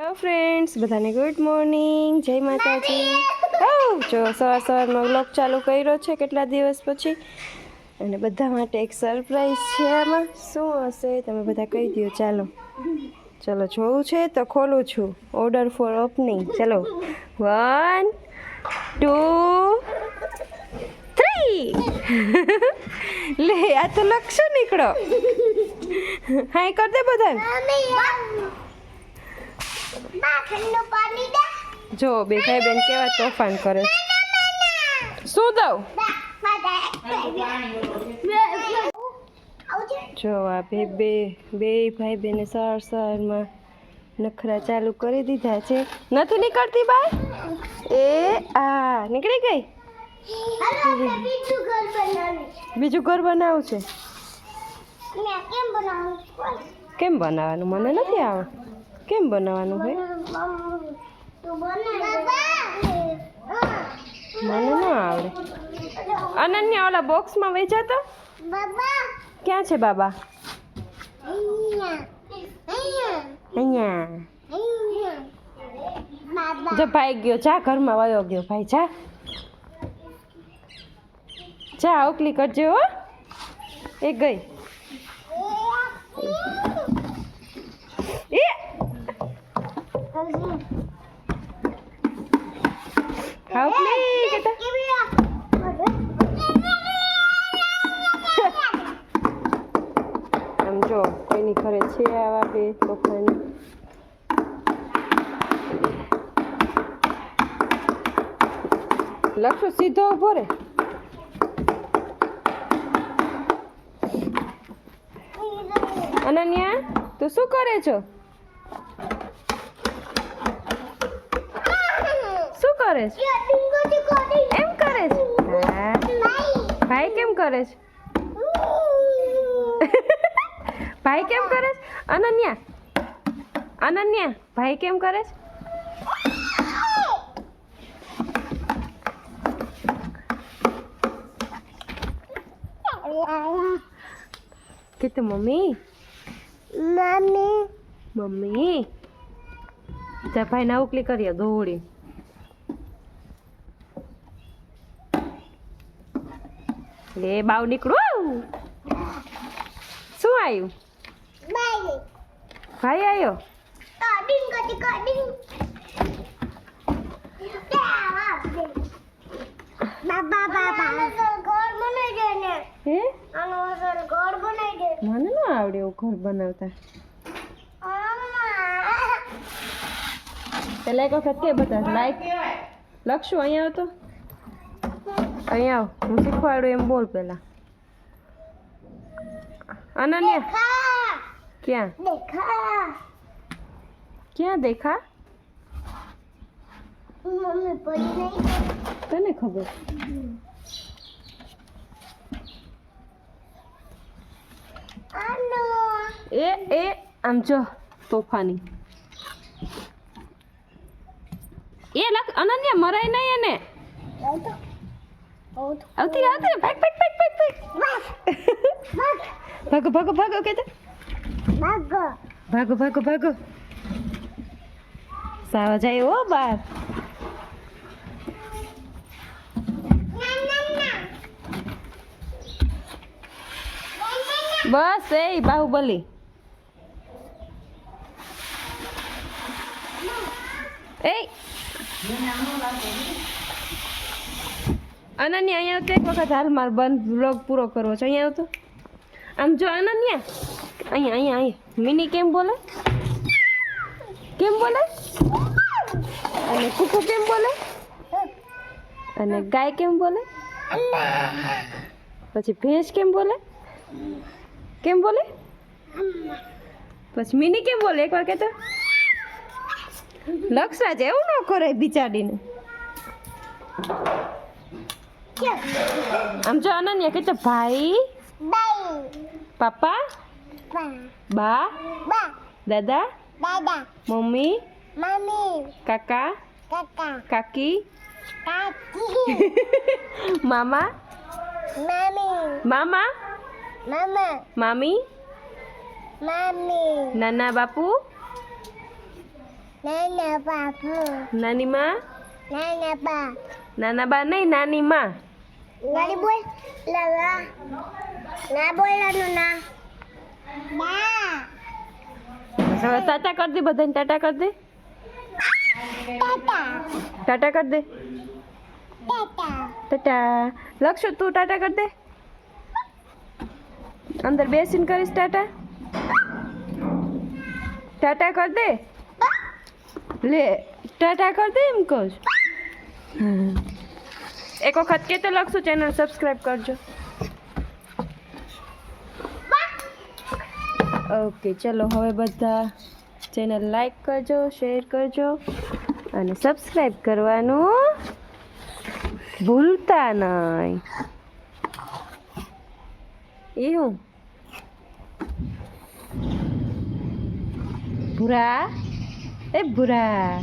Hello friends બધાને good morning જય માતાજી. જો સવાર સવારમાં વ્લોગ ચાલુ કર્યો છે કેટલા દિવસ પછી? અને બધા માટે એક સરપ્રાઈઝ છે આમાં. શું હશે? તમે બધા કહી દો ચાલો. ચલો, જોવું છે તો ખોલું છું. ઓર્ડર ફોર ઓપનિંગ ચલો. વન ટુ થ્રી લે, આ તો લક્ષ નીકળો. હાય, કર દે બધાને. જો બે ભાઈ બેન કેવા તોફાન કરે શું દઉં? જો આ બે બે બે ભાઈ બેને સર સરમાં નખરા ચાલુ કરી દીધા છે. નથી નીકળતી બાય? એ આ નીકળી ગઈ? બીજું ઘર બનાવું છે? કેમ બનાવવાનું? મને નથી આવે કેમ બનાવવાનું ભાઈ મને ના આવડે. અનન્ય ઓલા બોક્સમાં વેચાતો ક્યાં છે બાબા? અહીંયા. જો ભાઈ ગયો. જા, ઘરમાં વયો ગયો ભાઈ, જા. જા, ઓકલી કરજો હો. એ ગઈ. એ હા me. કેતા આમ જો કોઈની ઘરે છે આવા બે તોફાની લક્ષો સીધો ઊભો રે અનન્યા તું શું કરે છો શું કરે છે? એમ કરે છે? ભાઈ કેમ કરે છે? ભાઈ કેમ કરે છે? અનન્યા. અનન્યા ભાઈ કેમ કરે છે? કે તો મમ્મી? મમ્મી. જા ભાઈ ના ઉકલી કરીએ દોડી લે બાવ નીકળું. શું આવ્યું ભાઈ આવ્યો હે? મને ના આવડે એવું ઘર બનાવતા. પેલા એક વખત કે બધા લાઈક લખશું અહીંયા આવ તો અહીંયા હું શીખવાડું એમ બોલ પેલા અનન્યા. ક્યાં? ક્યાં દેખા? મમ્મી પડી નહીં તને ખબર? એ એ, આમ જો, તોફાની. એ લખ, અનન્યા, મરાય નહીં એને. આવતો રે આવતી રે ભાગ ભાગ ભાગ ભાગ ભાગ ભાગો ભાગો ભાગો કે ભાગો ભાગો ભાગો ભાગો સાવા જાય ઓ બાર બસ એ બાહુબલી એ અનન્યા, અહીંયા આવતો એક વખત હાલ માર બંધ બ્લોગ પૂરો કરવો છે. અહીંયા આવતો. આમ જો અનન્યા. અહીંયા અહીંયા અહીંયા. મિની કેમ બોલે? કેમ બોલે? અને કુકુ કેમ બોલે? અને ગાય કેમ બોલે? પછી ભેંસ કેમ બોલે? કેમ બોલે? પછી મિની કેમ બોલે? એકવાર કહેતો લક્ષરાજ એવું ન કરે બિચારીને. આમ જો અનન્યા કહેતો ભાઈ બાઈ પપ્પા બા બા બા દાદા દાદા મમ્મી મમ્મી કાકા કાકા કાકી કાકી મામા મમ્મી મામા મામા મામી મમ્મી નાના બાપુ નાના બાપુ નાની માં નાના બા નાના બા નહીં નાની boy, લગા ના બોલવાનું ના ના ટાટા કરી દે બધાને ટાટા કરી દે ટાટા ટાટા કરી દે ટાટા ટાટા લક્ષુ તું ટાટા કરી દે અંદર બેસીને કરીશ ટાટા ટાટા કરી દે લે ટાટા કરી દે એમ કહું છું. એક વખત કે તો લખશું ચેનલ સબસ્ક્રાઈબ કરજો. ઓકે ચલો, હવે બધા ચેનલ લાઈક કરજો શેર કરજો અને સબસ્ક્રાઈબ કરવાનું ભૂલતા નહીં. એ હું? ભૂરા? એ ભૂરા.